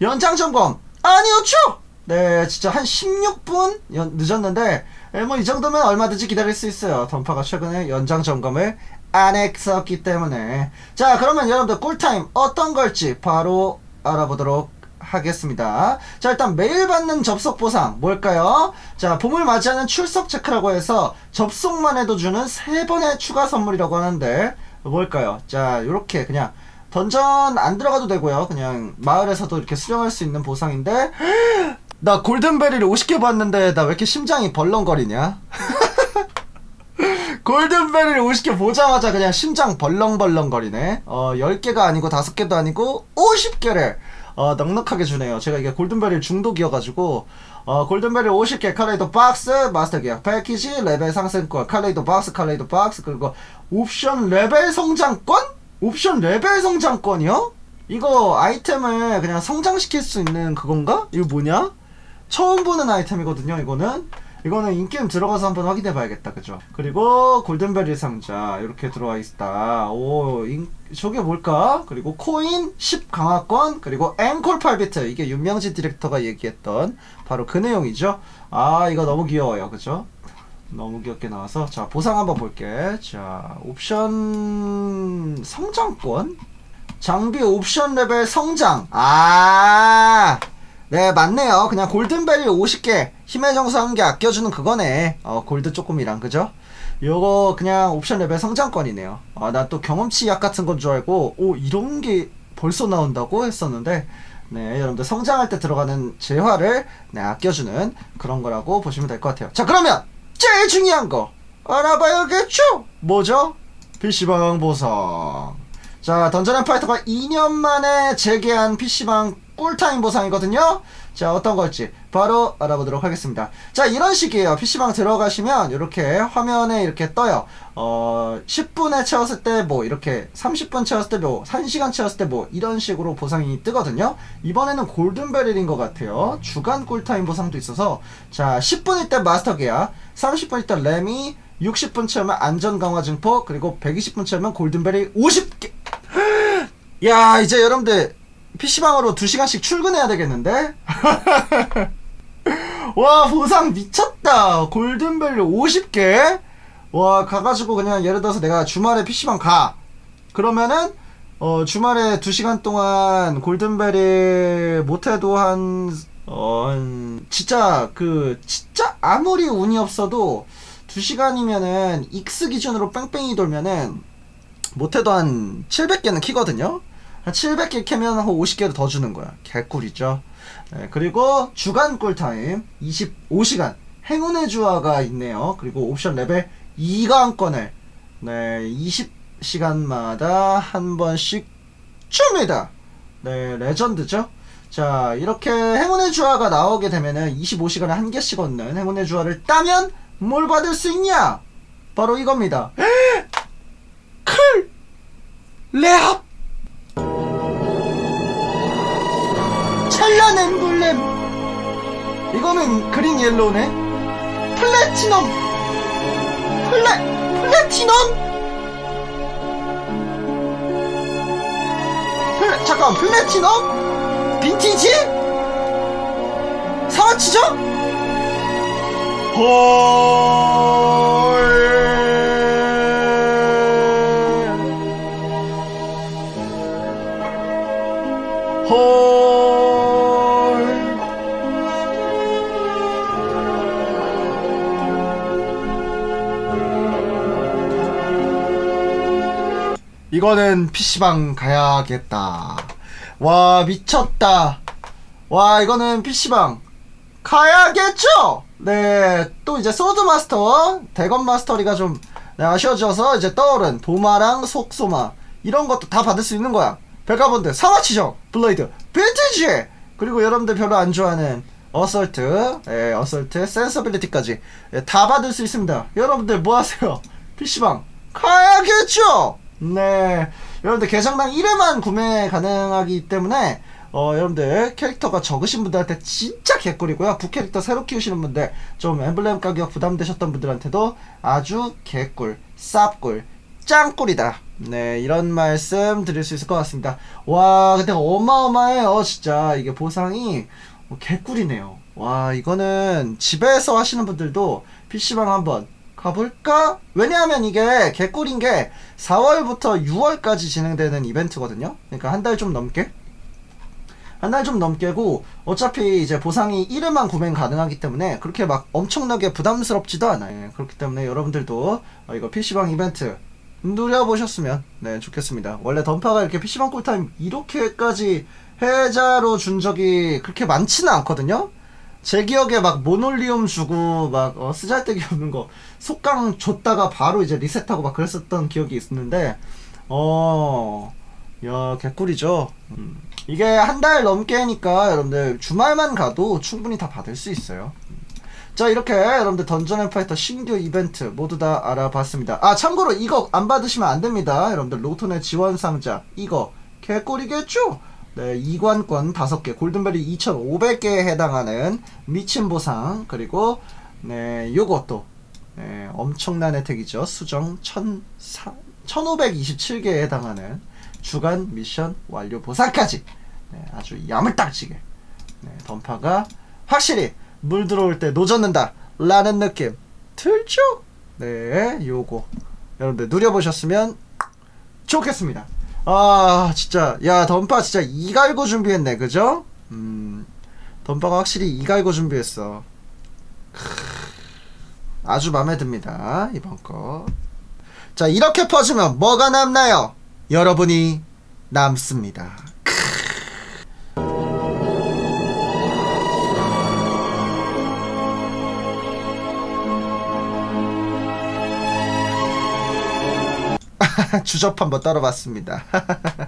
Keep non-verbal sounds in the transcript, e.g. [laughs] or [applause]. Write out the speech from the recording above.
연장 점검 아니었죠? 네, 진짜 한 16분 연- 늦었는데, 뭐 이 정도면 얼마든지 기다릴 수 있어요. 던파가 최근에 연장 점검을 안 했었기 때문에. 자, 그러면 여러분들 꿀타임 어떤 걸지 바로 알아보도록 하겠습니다. 자, 일단 매일 받는 접속 보상 뭘까요? 자, 봄을 맞이하는 출석 체크라고 해서 접속만 해도 주는 세 번의 추가 선물이라고 하는데 뭘까요? 자, 요렇게 그냥 던전 안 들어가도 되고요. 그냥 마을에서도 이렇게 수령할 수 있는 보상인데 [gasps] 나 골든베리를 50개 봤는데 나 왜 이렇게 심장이 벌렁거리냐? [laughs] 골든베리를 50개 보자마자 그냥 심장 벌렁벌렁거리네. 어, 10개가 아니고 5개도 아니고 50개를 어, 넉넉하게 주네요. 제가 이게 골든베리 중독이어가지고 어, 골든베리 50개 칼레이도 박스 마스터 계약 패키지 레벨 상승권 칼레이도 박스 칼레이도 박스 그리고 옵션 레벨 성장권? 옵션 레벨 성장권이요? 이거 아이템을 그냥 성장시킬 수 있는 그건가? 이거 뭐냐? 처음 보는 아이템이거든요, 이거는. 이거는 인게임 들어가서 한번 확인해 봐야겠다, 그죠? 그리고 골든베리 상자, 이렇게 들어와 있다. 오, 인, 저게 뭘까? 그리고 코인 10 강화권, 그리고 앵콜 8비트. 이게 윤명지 디렉터가 얘기했던 바로 그 내용이죠. 아, 이거 너무 귀여워요, 그죠? 너무 귀엽게 나와서. 자, 보상 한번 볼게. 자, 옵션 성장권? 장비 옵션 레벨 성장. 아, 네, 맞네요. 그냥 골든벨리 50개, 힘의 정수 한 개 아껴주는 그거네. 어, 골드 조금이랑, 그죠? 요거 그냥 옵션 레벨 성장권이네요. 아, 나 또 경험치 약 같은 건 줄 알고, 오, 이런 게 벌써 나온다고 했었는데, 네, 여러분들 성장할 때 들어가는 재화를 네, 아껴주는 그런 거라고 보시면 될 것 같아요. 자, 그러면 제일 중요한 거 알아봐야겠죠? 뭐죠? PC방 보상. 자, 던전 앤 파이터가 2년 만에 재개한 PC방 꿀타임 보상이거든요. 자, 어떤 걸지 바로 알아보도록 하겠습니다. 자, 이런 식이에요. PC방 들어가시면 이렇게 화면에 이렇게 떠요. 어, 10분에 채웠을 때 뭐 이렇게 30분 채웠을 때 뭐 1시간 채웠을 때 뭐 이런 식으로 보상이 뜨거든요. 이번에는 골든벨일인 것 같아요. 주간 꿀타임 보상도 있어서 자, 10분일 때 마스터 계약, 30분일 때 레미, 60분 채우면 안전 강화 증폭, 그리고 120분 채우면 골든벨이 50개. [gasps] 야, 이제 여러분들 PC방으로 2시간씩 출근해야 되겠는데? [laughs] 와, 보상 미쳤다. 골든벨 50개? 와, 가가지고 그냥 예를 들어서 내가 주말에 PC방 가. 그러면은, 어, 주말에 2시간 동안 골든벨이 못해도 한, 어, 한 진짜, 그, 진짜 아무리 운이 없어도 2시간이면은, 익스 기준으로 뺑뺑이 돌면은, 못해도 한 700개는 키거든요? 한 700개 캐면 한 50개를 더 주는 거야. 개꿀이죠. 네, 그리고 주간 꿀타임 25시간 행운의 주화가 있네요. 그리고 옵션 레벨 2강권을 네, 20시간마다 한 번씩 줍니다. 네, 레전드죠. 자, 이렇게 행운의 주화가 나오게 되면은 25시간에 한 개씩 얻는 행운의 주화를 따면 뭘 받을 수 있냐? 바로 이겁니다. 클! 레합! 찰란 엠블렘! 이거는 그린 옐로우네? 플래티넘! 플래, 플래티넘? 플래, 잠깐, 플래티넘? 빈티지? 사와치죠? 헐. 이거는 PC방 가야겠다. 와, 미쳤다. 와, 이거는 PC방 가야겠죠? 네, 또 이제 소드마스터, 대건 마스터리가 좀 네, 아쉬워져서 이제 떠오른 도마랑 속소마 이런 것도 다 받을 수 있는 거야. 백화본드, 사마치정, 블레이드, 빈티지! 그리고 여러분들 별로 안 좋아하는 어설트, 예, 어설트, 센서빌리티까지 예, 다 받을 수 있습니다. 여러분들 뭐 하세요? [laughs] PC방 가야겠죠? 네. 여러분들 계정당 1회만 구매 가능하기 때문에 어, 여러분들 캐릭터가 적으신 분들한테 진짜 개꿀이고요. 부캐릭터 새로 키우시는 분들, 좀 엠블렘 가격 부담되셨던 분들한테도 아주 개꿀, 쌉꿀, 짱꿀이다. 네, 이런 말씀 드릴 수 있을 것 같습니다. 와, 근데 어마어마해요, 진짜. 이게 보상이 뭐 개꿀이네요. 와, 이거는 집에서 하시는 분들도 PC방 한번 가볼까? 왜냐하면 이게 개꿀인 게 4월부터 6월까지 진행되는 이벤트거든요. 그러니까 한 달 좀 넘게. 한 달 좀 넘게고 어차피 이제 보상이 1회만 구매 가능하기 때문에 그렇게 막 엄청나게 부담스럽지도 않아요. 그렇기 때문에 여러분들도 어, 이거 PC방 이벤트 누려보셨으면 네 좋겠습니다. 원래 던파가 이렇게 PC방 꿀타임 이렇게까지 해자로 준 적이 그렇게 많지는 않거든요. 제 기억에 막 모놀리움 주고 막 어, 쓰잘데기 없는 거 속강 줬다가 바로 이제 리셋하고 막 그랬었던 기억이 있는데 어, 야 개꿀이죠. 음. 이게 한 달 넘게니까 여러분들 주말만 가도 충분히 다 받을 수 있어요. 자 이렇게 여러분들 던전 앤 파이터 신규 이벤트 모두 다 알아봤습니다 아 참고로 이거 안 받으시면 안 됩니다 여러분들 로톤의 지원 상자 이거 개꿀이겠죠 네 이관권 5개 골든벨이 2,500개에 해당하는 미친 보상 그리고 네 요것도 네, 엄청난 혜택이죠. 수정 1 1527개에 해당하는 주간 미션 완료 보상까지. 네, 아주 야물딱지게. 네, 던파가 확실히 물 들어올 때 노젓는다 라는 느낌. 들죠? 네 요거. 여러분들 누려보셨으면 좋겠습니다 아 진짜. 야 던파 진짜 이갈고 준비했네. 그죠? 음 던파가 확실히 이갈고 준비했어. 크, 아주 마음에 듭니다 이번 거자 이렇게 퍼주면 뭐가 남나요? 여러분이 남습니다 [laughs] 주접 한번 떨어봤습니다. [laughs]